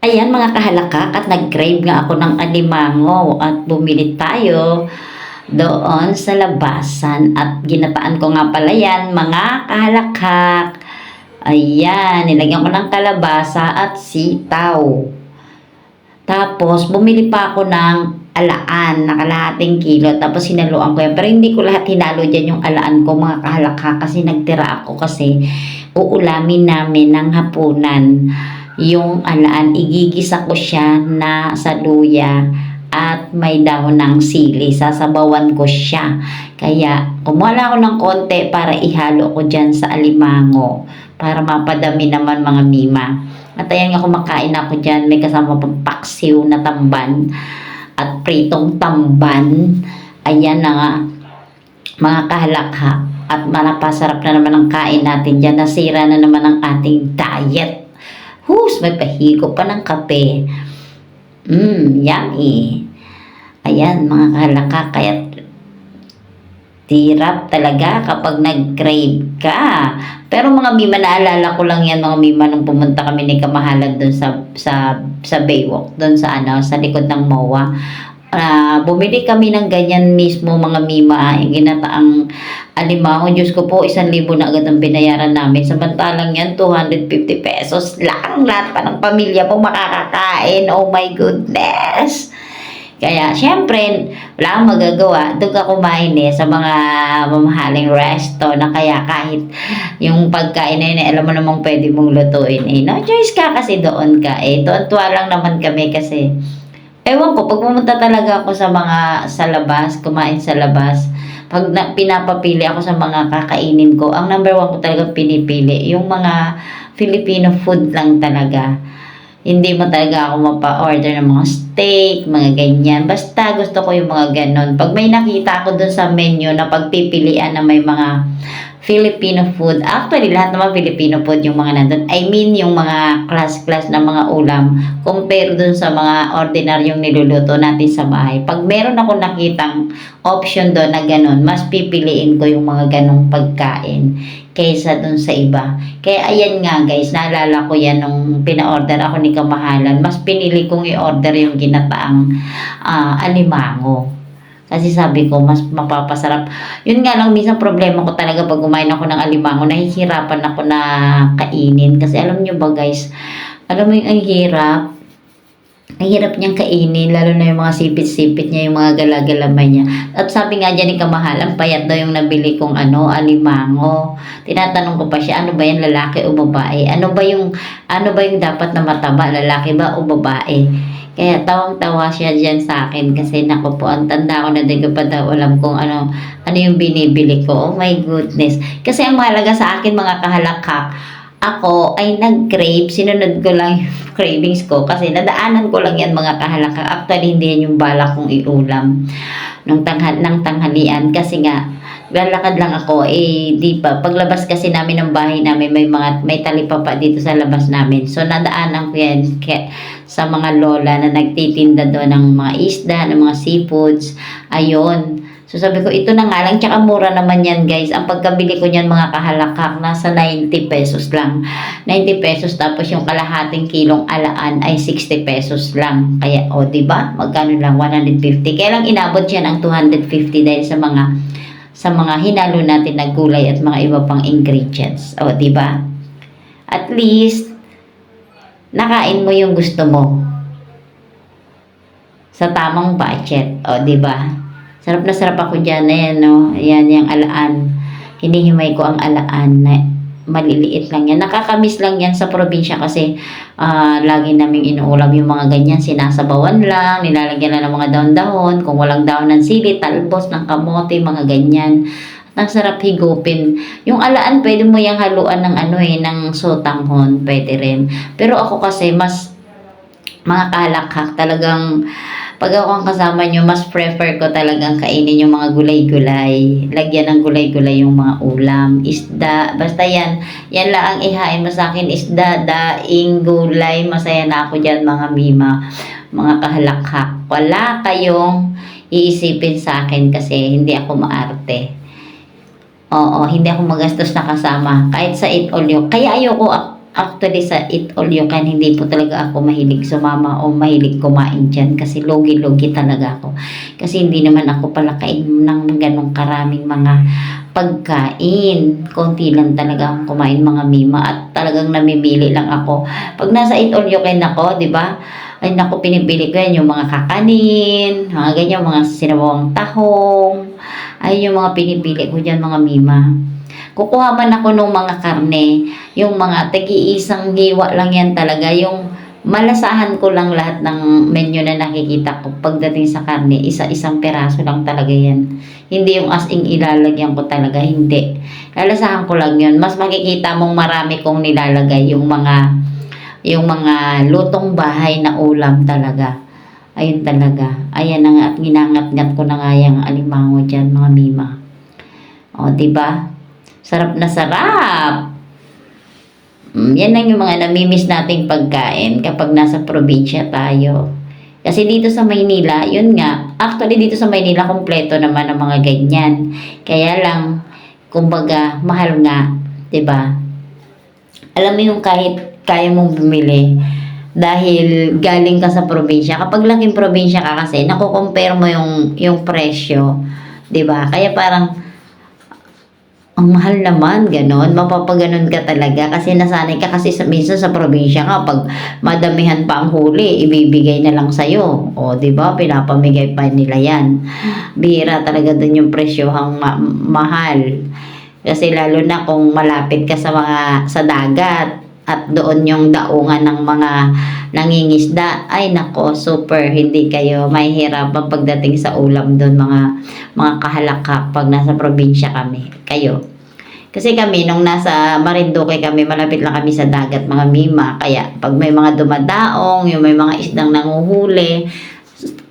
Ayan mga kahalakak at nag-crave nga ako ng alimango at bumili tayo doon sa labasan at ginataan ko nga pala yan mga kahalakak. Ayan, nilagyan ko ng kalabasa at sitaw. Tapos, bumili pa ako ng alaan na kalahating kilo. Tapos, sinaluan ko yan. Pero hindi ko lahat hinalo dyan yung alaan ko, mga kahalakak. Kasi nagtira ako kasi uulamin namin ng hapunan yung alaan. Igigisa ko siya na sa luya at may dahon ng sili. Sasabawan ko siya. Kaya, kumuha ako ng konti para ihalo ko dyan sa alimango. Para mapadami naman mga mima. At ayan nga kumakain ako dyan. May kasama pang paksiw na tamban. At pritong tamban. Ayan na nga. Mga kahalakha. At manapasarap na naman ang kain natin dyan. Nasira na naman ang ating diet. Hus, may pahigo pa ng kape. Mmm, yummy. Ayan, mga kahalakha. Kaya tirap talaga kapag nag-crave ka. Pero mga mima, naalala ko lang yan mga mima nung pumunta kami ni Kamahalan doon sa, sa, sa Baywalk, doon sa ano, sa likod ng MOA. Ah, bumili kami ng ganyan mismo mga mima, yung ginataang alimango. Diyos ko po, isang libo na agad ang binayaran namin. Samantalang yan, 250 pesos lang. Lahat pa ng pamilya po makakakain. Oh my goodness! Kaya, syempre, wala akong magagawa. Doon ka kumain eh sa mga mamahaling resto na kaya kahit yung pagkain na yun, eh, alam mo namang pwede mong lutuin eh. No choice ka kasi doon ka eh. Tuwan-tuwa lang naman kami kasi Ewan ko, pag pumunta talaga ako sa mga sa labas, kumain sa labas, pag na, pinapapili ako sa mga kakainin ko, ang number one ko talaga pinipili, yung mga Filipino food lang talaga. Hindi mo talaga ako mapa-order ng mga steak, mga ganyan. Basta gusto ko yung mga ganon. Pag may nakita ako dun sa menu na pagpipilian na may mga Filipino food. Actually, lahat naman Filipino food yung mga nandun. I mean, yung mga class-class na mga ulam compare dun sa mga ordinaryong niluluto natin sa bahay. Pag meron ako nakitang option doon na ganun, mas pipiliin ko yung mga ganong pagkain kaysa dun sa iba. Kaya ayan nga guys, naalala ko yan nung pina-order ako ni Kamahalan. Mas pinili kong i-order yung ginataang ah, alimango. Kasi sabi ko, mas mapapasarap. Yun nga lang, minsan problema ko talaga pag kumain ako ng alimango, nahihirapan ako na kainin. Kasi alam nyo ba guys, alam mo yung ang hirap, ang hirap niyang kainin, lalo na yung mga sipit-sipit niya, yung mga galagalamay niya. At sabi nga dyan ni Kamahalan, payat daw yung nabili kong ano, alimango. Tinatanong ko pa siya, ano ba yan, lalaki o babae? Ano ba yung, ano ba yung dapat na mataba, lalaki ba o babae? Kaya tawang-tawa siya dyan sa akin kasi naku po, ang tanda ko na di ko pa daw alam kung ano, ano yung binibili ko. Oh my goodness. Kasi ang mahalaga sa akin mga kahalakak, ako ay nag-crave, sinunod ko lang yung cravings ko kasi nadaanan ko lang yan mga kahalakak. Actually, hindi yan yung balak kong iulam nung tanghal, ng tanghalian kasi nga, lalakad lang ako, eh, di pa. Paglabas kasi namin ng bahay namin, may mga, may talipapa dito sa labas namin. So, nadaanan ko yan ke, sa mga lola na nagtitinda doon ng mga isda, ng mga seafoods. Ayun. So, sabi ko, ito na nga lang, tsaka mura naman yan, guys. Ang pagkabili ko niyan, mga kahalakak, nasa 90 pesos lang. 90 pesos, tapos yung kalahating kilong alaan ay 60 pesos lang. Kaya, o, di ba? Magkano lang? 150. Kaya lang inabot siya ng 250 dahil sa mga sa mga hinalo natin na gulay at mga iba pang ingredients. O, di ba? At least, nakain mo yung gusto mo. Sa tamang budget. O, di ba? Sarap na sarap ako dyan. Ayan, no? Ayan, yung alaan. Hinihimay ko ang alaan maliliit lang yan. Nakakamiss lang yan sa probinsya kasi ah, lagi naming inuulam yung mga ganyan. Sinasabawan lang, nilalagyan lang ng mga daon-dahon. Kung walang daon ng sili, talbos ng kamote, mga ganyan. At ang sarap higupin. Yung alaan, pwede mo yung haluan ng ano eh, ng sotanghon. Pwede rin. Pero ako kasi, mas mga kalakhak, talagang pag ako ang kasama nyo, mas prefer ko talagang kainin yung mga gulay-gulay. Lagyan ng gulay-gulay yung mga ulam, isda. Basta yan, yan lang ang ihain mo sa akin. Isda, daing, gulay. Masaya na ako dyan mga mima, mga kahalakhak. Wala kayong iisipin sa akin kasi hindi ako maarte. Oo, hindi ako magastos na kasama. Kahit sa it all yun. Kaya ayoko, actually sa eat all you can, hindi po talaga ako mahilig sumama o mahilig kumain dyan kasi logi-logi talaga ako. Kasi hindi naman ako palakain ng ganong karaming mga pagkain. Konti lang talaga akong kumain mga mima at talagang namimili lang ako. Pag nasa eat all you can ako, di ba? Ay naku, pinipili ko yan yung mga kakanin, mga ganyan, mga sinabawang tahong. Ay yung mga pinipili ko dyan mga mima. Kukuha man ako ng mga karne, yung mga tagi-isang hiwa lang yan talaga, yung malasahan ko lang lahat ng menu na nakikita ko pagdating sa karne, isa-isang peraso lang talaga yan. Hindi yung as in ilalagyan ko talaga, hindi. Lalasahan ko lang yun. Mas makikita mong marami kong nilalagay yung mga yung mga lutong bahay na ulam talaga. Ayun talaga. Ayan na nga at ginangat-ngat ko na nga yung alimango dyan, mga mima. O, ba? Sarap na sarap. Mm, yan lang yung mga namimiss nating pagkain kapag nasa probinsya tayo. Kasi dito sa Maynila, yun nga, actually dito sa Maynila, kompleto naman ang mga ganyan. Kaya lang, kumbaga, mahal nga, ba? Alam mo yung kahit kaya mong bumili, dahil galing ka sa probinsya. Kapag laking probinsya ka kasi, nakukompare mo yung, yung presyo, ba? Kaya parang, ang mahal naman, ganon. Mapapaganon ka talaga kasi nasanay ka kasi sa, minsan sa probinsya ka, pag madamihan pa ang huli, ibibigay na lang sa'yo. O, ba? Pinapamigay pa nila yan. Bihira talaga dun yung presyohang ma- mahal. Kasi lalo na kung malapit ka sa mga sa dagat at doon yung daungan ng mga nangingisda, ay nako, super, hindi kayo mahihirapan pagdating sa ulam doon mga mga kahalakak pag nasa probinsya kami, kayo. Kasi kami, nung nasa Marinduque kami, malapit lang kami sa dagat, mga mima. Kaya, pag may mga dumadaong, yung may mga isdang nanguhuli,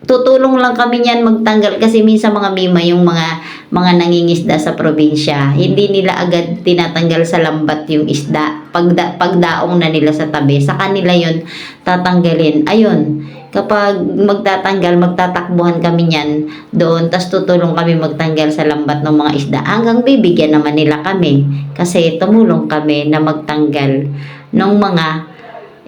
tutulong lang kami niyan magtanggal kasi minsan mga mima yung mga mga nangingisda sa probinsya. Hindi nila agad tinatanggal sa lambat yung isda. Pagda, pagdaong na nila sa tabi sa kanila yon tatanggalin. Ayun kapag magtatanggal magtatakbuhan kami niyan doon tas tutulong kami magtanggal sa lambat ng mga isda. Hanggang bibigyan naman nila kami kasi tumulong kami na magtanggal ng mga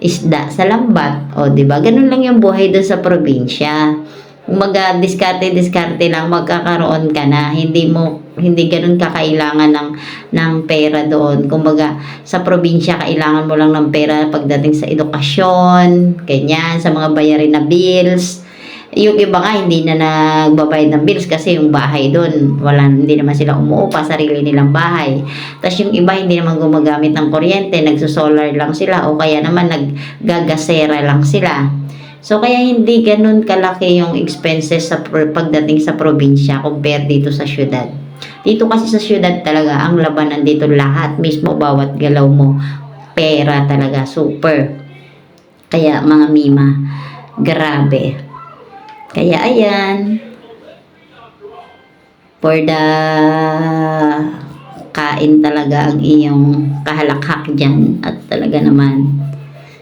isda sa lambat. O, di ba? Ganun lang yung buhay doon sa probinsya. Umaga, diskarte-diskarte lang, magkakaroon ka na. Hindi mo, hindi ganun kakailangan ng, ng pera doon. Kumbaga, sa probinsya, kailangan mo lang ng pera pagdating sa edukasyon, ganyan, sa mga bayarin na bills. Yung iba nga, hindi na nagbabayad ng bills kasi yung bahay doon, wala, hindi naman sila umuupa, sarili nilang bahay. Tapos yung iba, hindi naman gumagamit ng kuryente, nagsosolar lang sila o kaya naman naggagasera lang sila. So, kaya hindi ganun kalaki yung expenses sa pagdating sa probinsya compare dito sa syudad. Dito kasi sa syudad talaga, ang labanan dito lahat, mismo bawat galaw mo, pera talaga, super. Kaya mga mima, grabe. Kaya ayan, for the kain talaga ang iyong kahalakhak dyan. At talaga naman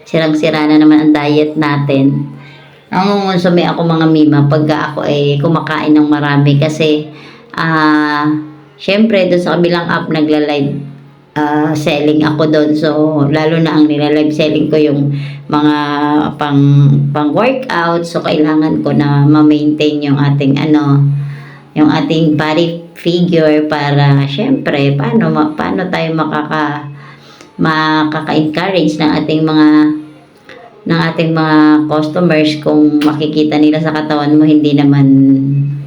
sirang-sira na naman ang diet natin. Nangungonsume ako mga mima pagka ako ay kumakain ng marami. Kasi ah syempre doon sa kabilang app nagla-live ah, selling ako doon. So lalo na ang nila-live selling ko yung mga pang pang workout so kailangan ko na ma-maintain yung ating ano yung ating body figure para syempre paano ma- paano tayo makaka makaka-encourage ng ating mga ng ating mga customers kung makikita nila sa katawan mo hindi naman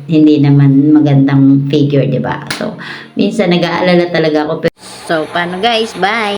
hindi naman magandang figure, 'di ba? So, minsan nag-aalala talaga ako. So, paano guys? Bye.